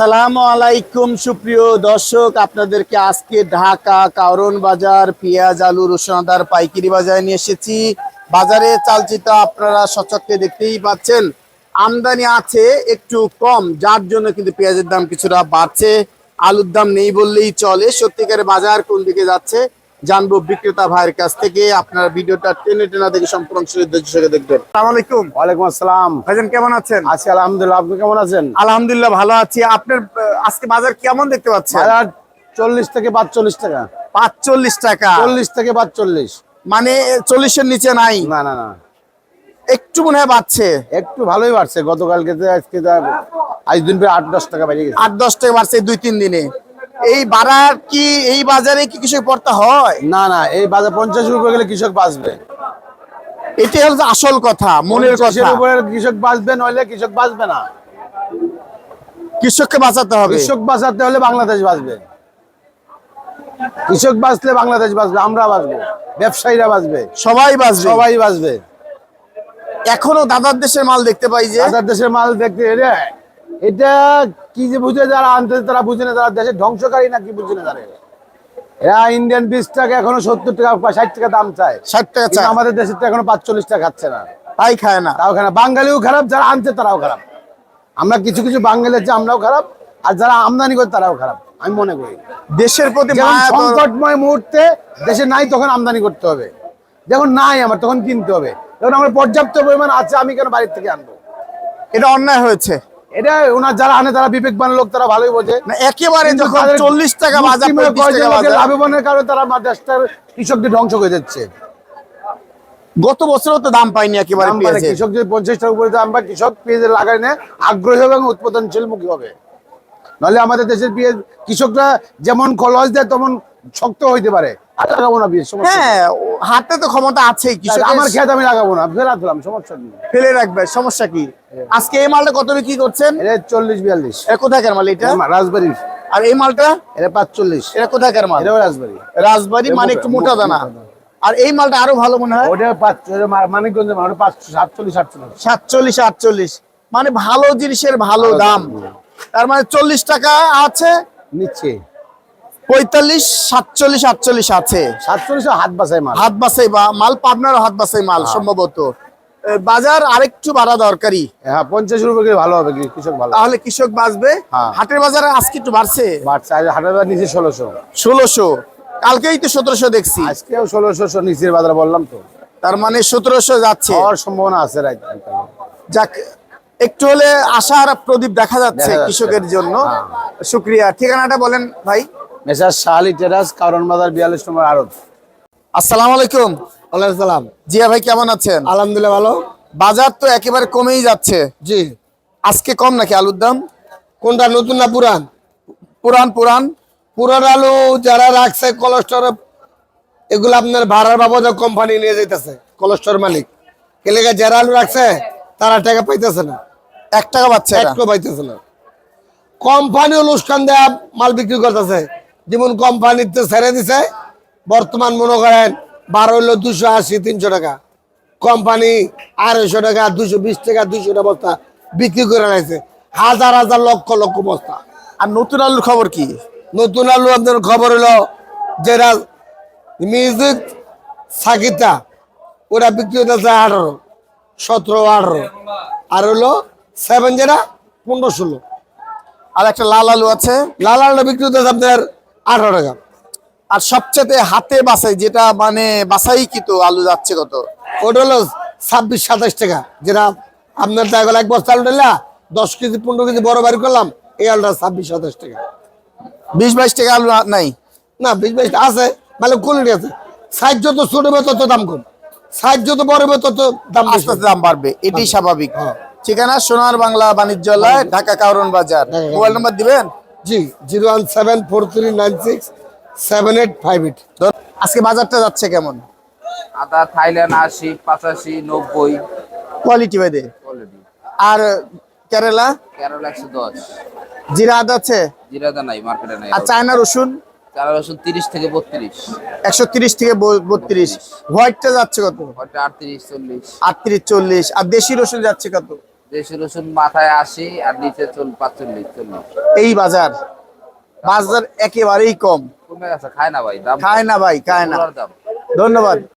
আসসালামু আলাইকুম, সুপ্রিয় দর্শক। আপনাদেরকে আজকে ঢাকা কারণ বাজার পেঁয়াজ, আলু, রসুন, আদার পাইকারি বাজারে নিয়ে এসেছি। বাজারে চালচিত্র আপনারা সচক্ষে দেখতেই পাচ্ছেন। আমদানি আছে একটু কম, যার জন্য কিন্তু পেঁয়াজের দাম কিছুটা বাড়ছে। আলুর দাম নেই বললেই চলে। সত্যিকারে বাজার কোন দিকে যাচ্ছে? জানব বিক্রেতা ভাইয়ের কাছ থেকে। আপনারা ভিডিওটা টেনে টেনা দেখে সম্পূর্ণ দেখবেন। আলাইকুম। ওয়ালাইকুম আসসালাম। ভাইজান কেমন আছেন? আছি আলহামদুলিল্লাহ। আপনি কেমন আছেন? আলহামদুলিল্লাহ ভালো আছি। আপনার আজকে বাজার কেমন দেখতে পাচ্ছেন? চল্লিশ থেকে পাঁচচল্লিশ টাকা। পাঁচচল্লিশ টাকা। চল্লিশ থেকে পাঁচচল্লিশ। মানে চল্লিশের নিচে নাই? না না না। একটু মনে হয় বাড়ছে। একটু ভালোই বাড়ছে। গতকালকে আজকে আজ দিন আট দশ টাকা বেড়ে গেছে। আট দশ টাকা বাড়ছে দুই তিন দিনে। এই বাড়ার কি এই বাজারে কি কিছু পড়তে হয়? না না এই বাজার পঞ্চাশ উপরে গেলে কৃষক বাঁচবে। এটাই হচ্ছে আসল কথা মনের কথা। উপরে কৃষক বাঁচবে নইলে কৃষক বাঁচবে না। কৃষককে বাঁচাতে হবে। কৃষক বাঁচাতে হলে বাংলাদেশ বাঁচবে। কৃষক বাঁচলে বাংলাদেশ বাঁচবে আমরা বাঁচবো ব্যবসায়ীরা বাঁচবে। সবাই বাঁচবে। সবাই বাঁচবে। এখনও দাদার দেশের মাল দেখতে পাই যে হাজার দেশের মাল দেখতে এটা কি যে বুঝে যারা আনতে তারা বুঝে না তারা দেশের ধ্বংসকারী না কি বুঝে না তারা? এরা ইন্ডিয়ান টাকা এখনও সত্তর টাকা ষাট টাকা দাম চায়। ষাট টাকা চায়। আমাদের দেশের তো এখনও পাঁচচল্লিশ টাকা খাচ্ছে না। তাই খায় না। তাও খারাপ বাঙালিও খারাপ যারা আনছে তারাও খারাপ। আমরা কিছু কিছু বাঙালি আছে আমরাও খারাপ আর যারা আমদানি করে তারাও খারাপ আমি মনে করি। দেশের প্রতি সংকটময় মুহূর্তে দেশে নাই তখন আমদানি করতে হবে। যখন নাই আমার তখন কিনতে হবে। যখন আমার পর্যাপ্ত পরিমাণ আছে আমি কেন বাড়ির থেকে আনব? এটা অন্যায় হয়েছে। এটা ওনার যারা আনে তারা বিবেকবান লোক তারা ভালোই বোঝে। একেবারে যখন চল্লিশ টাকা বাজার লাভবানের কারণে তারা দেশটার কৃষকদের ধ্বংস করে দিচ্ছে। গত বছরও তো দাম পাইনি একেবারে কৃষক যদি পঞ্চাশ টাকা উপরে দাম পায়। কৃষক নেয় আগ্রহী এবং উৎপাদনশীল মুখী হবে। নাহলে আমাদের দেশের পেঁয়াজ কৃষকরা যেমন খরচ দেয় তেমন শক্ত হইতে পারে। আর লাগাবো না পেঁয়াজ হ্যাঁ হাতে তো ক্ষমতা আছেই কৃষক আমার খেত আমি লাগাবো না ফেরা দিলাম সমস্যা নেই ফেলে রাখবে সমস্যা কি? আজকে এই মালটা কত বিক্রি করছেন? এটা চল্লিশ বিয়াল্লিশ। এটা কোথাকার মাল এটা? রাজবাড়ি। আর এই মালটা? এটা পাঁচচল্লিশ। এটা কোথাকার মাল? এটাও রাজবাড়ি। রাজবাড়ি মানে একটু মোটা দানা। আর এই মালটা আরও ভালো মনে হয়? ওটা পাঁচ মানিকগঞ্জে মানে সাতচল্লিশ আটচল্লিশ। সাতচল্লিশ আটচল্লিশ। মানে ভালো জিনিসের ভালো দাম। তার মানে চল্লিশ টাকা আছে? নিচ্ছে। পঁয়তাল্লিশ সাতচল্লিশ আটচল্লিশ আছে। সাতচল্লিশ হাত বাসায় মাল। হাত বাসাই বা মাল পাবনার হাত বাসাই মাল সম্ভবত। এ, বাজার আরেকটু বাড়া দরকারি। হ্যাঁ পঞ্চাশ রুপে ভালো হবে কৃষক ভালো। তাহলে কৃষক বাঁচবে। হ্যাঁ। হাটের বাজারে আজকে একটু বাড়ছে? বাড়ছে হাটের বাজার নিচে ষোলোশো। ষোলোশো। কালকেই তো সতেরোশো দেখছি। আজকেও ষোলোশো নিচের বাজার বললাম তো। তার মানে সতেরোশো যাচ্ছে। হওয়ার সম্ভাবনা আছে রাইট যাক একটু হলে আশার প্রদীপ দেখা যাচ্ছে কৃষকের জন্য। হ্যাঁ। শুক্রিয়া। ঠিকানাটা বলেন ভাই। মেসার শাহালি টেরাস কারণ বাজার বিয়াল্লিশ নম্বর আড়ত। আসসালামু আলাইকুম। ওয়ালাইকুম সালাম। জিয়া ভাই কেমন আছেন? আলহামদুলিল্লাহ ভালো। বাজার তো একেবারে কমেই যাচ্ছে। জি। আজকে কম নাকি আলুর দাম? কোনটা নতুন না পুরান? পুরান পুরান। পুরান আলু যারা রাখছে কলেস্টর এগুলো আপনার ভাড়ার বাবদে কোম্পানি নিয়ে যেতেছে কলেস্টর মালিক। এলাকা যারা আলু রাখছে তারা টাকা পাইতেছে না। এক টাকা পাচ্ছে এরা। একটু পাইতেছে না। কোম্পানি অনুষ্ঠান দেয়া মাল বিক্রি করতেছে। যেমন কোম্পানিতে ছেড়ে দিছে বর্তমান মনে করেন বারো হইল দুশো আশি তিনশো টাকা। কোম্পানি আড়াইশো টাকা দুশো বিশ টাকা দুশো টাকা বস্তা বিক্রি করে রাখছে। হাজার হাজার লক্ষ লক্ষ বস্তা। আর নতুন আলুর খবর কি? নতুন আলু আপনার খবর হলো যেটা মিউজিক সাকিতা ওরা বিক্রি হতেছে আঠারো সতেরো আঠারো। আর হলো সেভেন যেটা পনেরো ষোলো। আর একটা লাল আলু আছে। লাল আলুটা বিক্রি হতেছে আপনার আঠারো টাকা। আর সবচেয়ে হাতে বাসাই যেটা মানে বাসাই কি তো আলু যাচ্ছে কত? ওটা হলো ছাব্বিশ সাতাশ টাকা। যেটা আপনার দেখা গেলো এক বস্তা আলু নিলা দশ কেজি পনেরো কেজি বড় বাড়ি করলাম এই আলুটা ছাব্বিশ সাতাশ টাকা। বিশ বাইশ টাকা আলু নাই? না বিশ বাইশ আছে মানে কোয়ালিটি আছে। সাইজ যত ছোট হবে তত দাম কম। সাইজ যত বড় হবে তত দাম আস্তে আস্তে দাম বাড়বে এটাই স্বাভাবিক। হ্যাঁ। ঠিকানা? সোনার বাংলা বাণিজ্যালয় ঢাকা কাউরন বাজার। মোবাইল নাম্বার দিবেন? জি zero one seven four three nine six seven eight five eight আজকে বাজারটা যাচ্ছে কেমন? আদা থাইল্যান্ড আশি পঁচাশি নব্বই। কোয়ালিটি কোয়ালিটি আর কেরালা? কেরল একশো দশ। জিরা আদা আছে? জিরাদা নাই মার্কেটে নাই। আর চায়না রসুন? চারা রসুন তিরিশ থেকে বত্রিশ। একশো তিরিশ থেকে বত্রিশ। হোয়াইটটা যাচ্ছে কত? ওইটা আটত্রিশ চল্লিশ। আটত্রিশ চল্লিশ। আর দেশি রসুন যাচ্ছে কত? দেশি রসুন মাথায় আশি আর নিচে চল পাঁচচল্লিশ চল্লিশ। এই বাজার। বাজার একেবারেই কম। কমে গেছে খায় না ভাই খায় না ভাই খায় না। ধন্যবাদ।